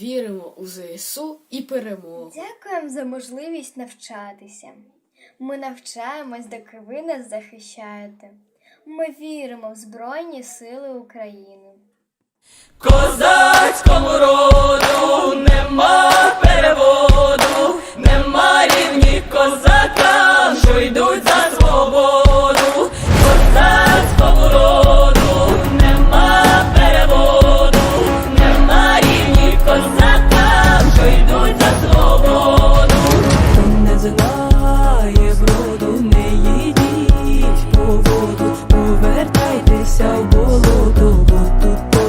Віримо у ЗСУ і перемогу. Дякуємо за можливість навчатися. Ми навчаємось, доки ви нас захищаєте. Ми віримо в Збройні Сили України. Козацькому немає броду, не їдіть по воду, повертайтеся в болото, бо тут.